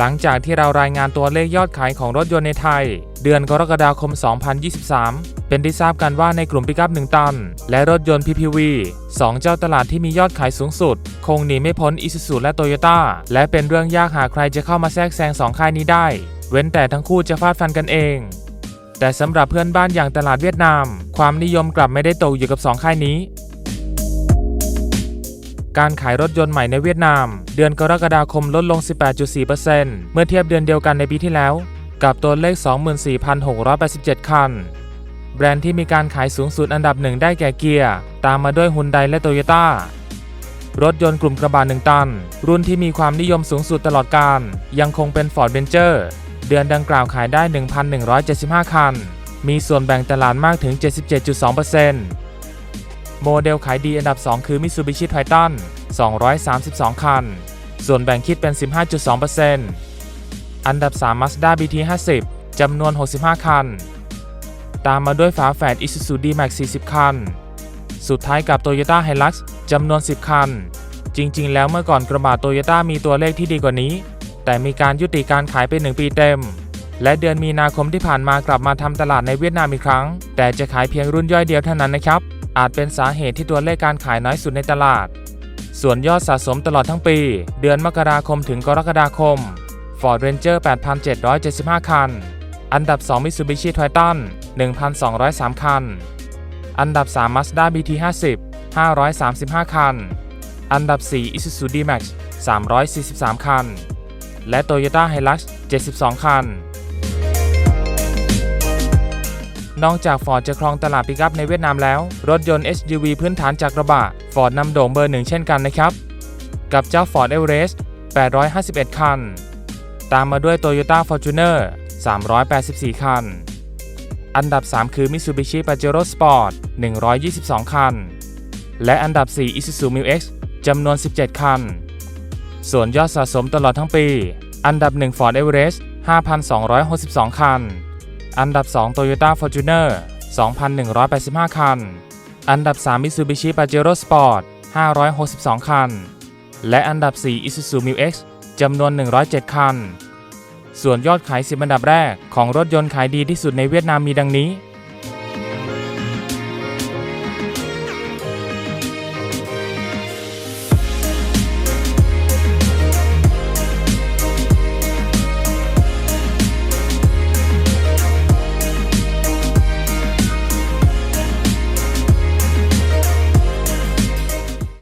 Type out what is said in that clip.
หลังจากที่เรารายงานตัวเลขยอดขายของรถยนต์ในไทย เดือนกรกฎาคม 2023 เป็นที่ทราบกันว่าในกลุ่มปิกัพ1ตัน และรถยนต์ PPV 2 เจ้าตลาดที่มียอดขายสูงสุด คงหนีไม่พ้น Isuzu และ Toyota และเป็นเรื่องยากหากใครจะเข้ามาแทรกแซงสองค่ายนี้ได้ เว้นแต่ทั้งคู่จะฟาดฟันกันเองแต่สำหรับเพื่อนบ้านอย่างตลาดเวียดนาม ความนิยมกลับไม่ได้ตกอยู่กับสองค่ายนี้ การขายรถยนต์ใหม่ในเวียดนาม เดือนกรกฎาคมลดลง 18.4%เมื่อเทียบเดือนเดียวกันในปีที่แล้ว กับตัวเลข 24,687 คัน แบรนด์ที่มีการขายสูงสุดอันดับหนึ่งได้แก่เกียร์ตามมาด้วยฮุนไดและโตโยต้ารถยนต์กลุ่มกระบะ1ตัน รุ่นที่มีความนิยมสูงสุดตลอดการ ยังคงเป็น Ford Ranger เดือนดังกล่าวขายได้ 1,175 คัน มีส่วนแบ่งตลาดมากถึง 77.2% โมเดลขายดีอันดับ 2 คือ Mitsubishi Triton 232 คัน ส่วนแบ่งคิดเป็น 15.2%อันดับ 3 Mazda BT50 จำนวน 65 คัน ตามมาด้วยฝาแฝด Isuzu D-Max 40 คัน สุดท้ายกับ Toyota Hilux จำนวน 10 คัน จริง ๆ แล้วเมื่อก่อนกระบะ Toyota มีตัวเลขที่ดีกว่านี้ แต่มีการยุติการขายไป 1 ปีเต็ม และเดือนมีนาคมที่ผ่านมากลับมาทำตลาดในเวียดนามอีกครั้ง แต่จะขายเพียงรุ่นย่อยเดียวเท่านั้นนะครับ อาจเป็นสาเหตุที่ตัวเลขการขายน้อยสุดในตลาด ส่วนยอดสะสมตลอดทั้งปี เดือนมกราคมถึงกรกฎาคม Ford Ranger 8,775 คัน อันดับ 2 Mitsubishi Triton 1,203 คัน อันดับ 3 Mazda BT50 535 คัน อันดับ 4 Isuzu D-Max 343 คัน และ Toyota Hilux 72 คัน นอกจาก Ford จะครองตลาดปิกัพในเวียดนามแล้ว รถยนต์ SUV พื้นฐานจากกระบะ Ford นำโด่งเบอร์หนึ่งเช่นกันนะครับ กับเจ้า Ford Everest 851 คัน ตามมาด้วย Toyota Fortuner 384 คัน อันดับ 3 คือ Mitsubishi Pajero Sport 122 คัน และอันดับ 4 Isuzu Mu-X จำนวน 17 คัน ส่วนยอดสะสมตลอดทั้งปี อันดับ 1 Ford Everest 5,262 คัน อันดับ 2 Toyota Fortuner 2,185 คัน อันดับ 3 Mitsubishi Pajero Sport 562 คัน และอันดับ 4 Isuzu Mu-X จำนวน 107 คัน ส่วนยอดขาย 10 อันดับแรกของรถยนต์ขายดีที่สุดในเวียดนามมีดังนี้